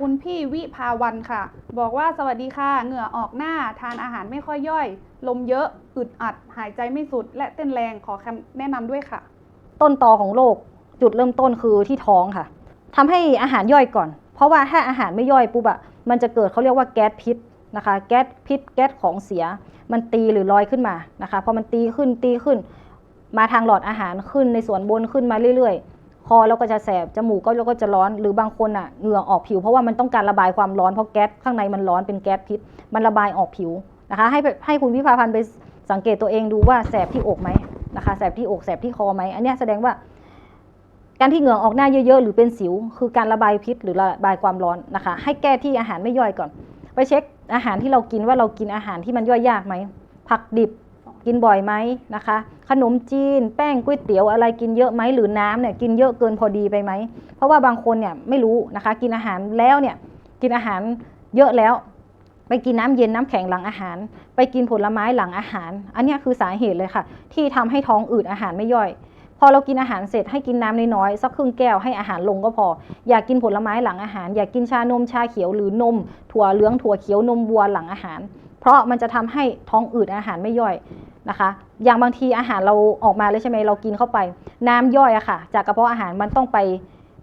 คุณพี่วิภาวันค่ะ บอกว่าสวัสดีค่ะ เหงื่อออกหน้าทานอาหารไม่ค่อยย่อย ลมเยอะอึดอัด หายใจไม่สุด และเต้นแรงขอคำแนะนำด้วยค่ะ ต้นตอของโรคจุดเริ่มต้นคือที่ท้องค่ะทำให้อาหารย่อยก่อน เพราะว่าถ้าอาหารไม่ย่อยปุ๊บอะมันจะเกิดเขาเรียกว่าแก๊สพิษนะคะ แก๊สพิษ แก๊สของเสีย มันตีหรือลอยขึ้นมานะคะพอมันตีขึ้นตีขึ้น มาทางหลอดอาหารขึ้นในส่วนบนขึ้นมาเรื่อยๆ คอเราก็จะแสบจมูกก็เราก็จะร้อนหรือบางคนอะเหงื่อออกผิว เพราะว่ามันต้องการระบายความร้อนเพราะแก๊สข้างในมันร้อนเป็นแก๊สพิษ มันระบายออกผิวนะคะ ให้ให้คุณวิภาพันธ์ไปสังเกตตัวเองดูว่าแสบที่อกไหมนะคะแสบที่อกแสบที่คอไหมอันนี้แสดงว่า การที่เหงื่อออกหน้าเยอะๆ หรือเป็นสิว คือการระบายพิษหรือระบายความร้อนนะคะ ให้แก้ที่อาหารไม่ย่อยก่อน ไปเช็คอาหารที่เรากินว่าเรากินอาหารที่มันย่อยยากไหมผักดิบ กินบ่อยไหมนะคะ ขนมจีน แป้งก๋วยเตี๋ยวอะไรกินเยอะไหมหรือน้ำเนี่ยกินเยอะเกินพอดีไปไหม เพราะว่าบางคนเนี่ยไม่รู้นะคะ กินอาหารแล้วเนี่ยกินอาหารเยอะแล้ว ไปกินน้ำเย็นน้ำแข็งหลังอาหาร ไปกินผลไม้หลังอาหาร อันนี้คือสาเหตุเลยค่ะ ที่ทำให้ท้องอืดอาหารไม่ย่อยพอเรากินอาหารเสร็จให้กินน้ำน้อยๆสักครึ่งแก้วให้อาหารลงก็พอ อยากกินผลไม้หลังอาหาร อยากกินชานมชาเขียวหรือนม ถั่วเหลืองถั่วเขียวนมวัวหลังอาหาร เพราะมันจะทำให้ท้องอืดอาหารไม่ย่อย นะคะ อย่างบางทีอาหารเราออกมาเลยใช่ไหมเรากินเข้าไป น้ำย่อยอะค่ะ จากกระเพาะอาหารมันต้องไป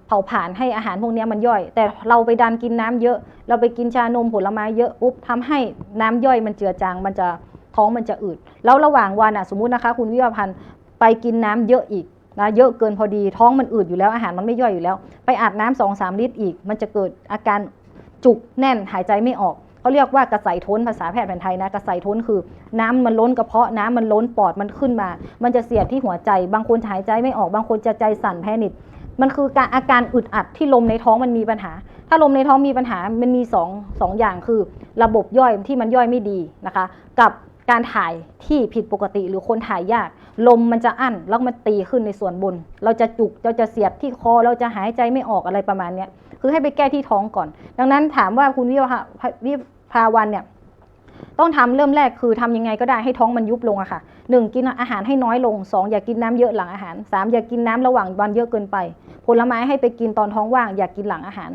เผาผลาญให้อาหารพวกนี้มันย่อย แต่เราไปดันกินน้ำเยอะ เราไปกินชานมผลไม้เยอะปุ๊บทำให้น้ำย่อยมันเจือจางมันจะท้องมันจะอืดแล้วระหว่างวันอะสมมุตินะคะ คุณวิวพันธ์ไปกินน้ำเยอะอีกนะเยอะเกินพอดีท้องมันอืดอยู่แล้วอาหารมันไม่ย่อยอยู่แล้ว ไปอาบน้ำสองสามลิตรอีก มันจะเกิดอาการจุกแน่นหายใจไม่ออก เขาเรียกว่ากระใสท้นภาษาแพทย์แผนไทยนะกระใสท้นคือ น้ำมันล้นกระเพาะน้ำมันล้นปอดมันขึ้นมา มันจะเสียดที่หัวใจ บางคนหายใจไม่ออกบางคนจะใจสั่นแพนิคมันคือการอาการอึดอัดที่ลมในท้องมันมีปัญหา ถ้าลมในท้องมีปัญหา มันมีสองสองอย่างคือ ระบบย่อยที่มันย่อยไม่ดีนะคะ กับการถ่ายที่ผิดปกติหรือคนถ่ายยาก ลมมันจะอั้นแล้วมันตีขึ้นในส่วนบน เราจะจุกเราจะเสียดที่คอเราจะหายใจไม่ออกอะไรประมาณนี้คือให้ไปแก้ที่ท้องก่อน ดังนั้นถามว่าคุณวิภาวะวันเนี่ยต้องทำเริ่มแรกคือทำยังไงก็ได้ให้ท้องมันยุบลงอะค่ะหนึ่งกินอาหารให้น้อยลงสองอย่ากินน้ำเยอะหลังอาหารสามอย่ากินน้ำระหว่างวันเยอะเกินไป ผลไม้ให้ไปกินตอนท้องว่าง อย่ากินหลังอาหาร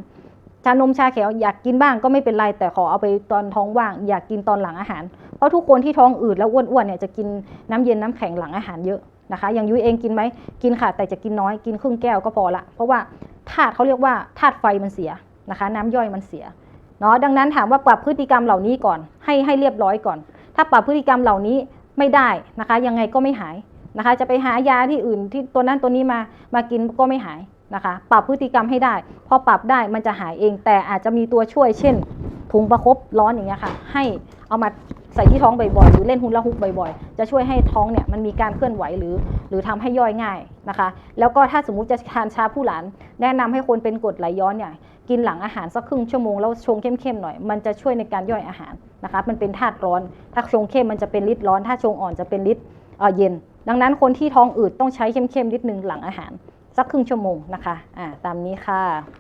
ชานมชาเขียวอยากกินบ้างก็ไม่เป็นไรแต่ขอเอาไปตอนท้องว่าง อยากกินตอนหลังอาหาร เพราะทุกคนที่ท้องอืดแล้วอ้วนๆเนี่ยจะกินน้ำเย็นน้ำแข็งหลังอาหารเยอะนะคะ อย่างยุ้ยเองกินไหมกินค่ะแต่จะกินน้อยกินครึ่งแก้วก็พอละ เพราะว่าธาตุเขาเรียกว่าธาตุไฟมันเสียนะคะ น้ำย่อยมันเสีย เนาะดังนั้นถามว่าปรับพฤติกรรมเหล่านี้ก่อน ให้ให้เรียบร้อยก่อน ถ้าปรับพฤติกรรมเหล่านี้ไม่ได้นะคะ ยังไงก็ไม่หายนะคะ จะไปหายาที่อื่นที่ตัวนั้นตัวนี้มามากินก็ไม่หายนะคะ ปรับพฤติกรรมให้ได้ พอปรับได้มันจะหายเอง แต่อาจจะมีตัวช่วยเช่นถุงประคบร้อนอย่างเงี้ยค่ะ ให้เอามาใส่ที่ท้องบ่อยๆหรือเล่นฮุนละฮุกบ่อยๆ จะช่วยให้ท้องเนี่ยมันมีการเคลื่อนไหวหรือ หรือทำให้ย่อยง่ายนะคะ แล้วก็ถ้าสมมุติจะทานชาผู้หลาน แนะนำให้คนเป็นกรดไหลย้อนเนี่ย กินหลังอาหารสักครึ่งชั่วโมงแล้วชงเข้มๆหน่อย มันจะช่วยในการย่อยอาหารนะคะมันเป็นธาตุร้อน ถ้าชงเข้มมันจะเป็นฤทธิ์ร้อน ถ้าชงอ่อนจะเป็นฤทธิ์เอ่อเย็น ดังนั้นคนที่ท้องอืดต้องใช้เข้มๆนิดนึงหลังอาหารสักครึ่งชั่วโมงนะคะอ่าตามนี้ค่ะ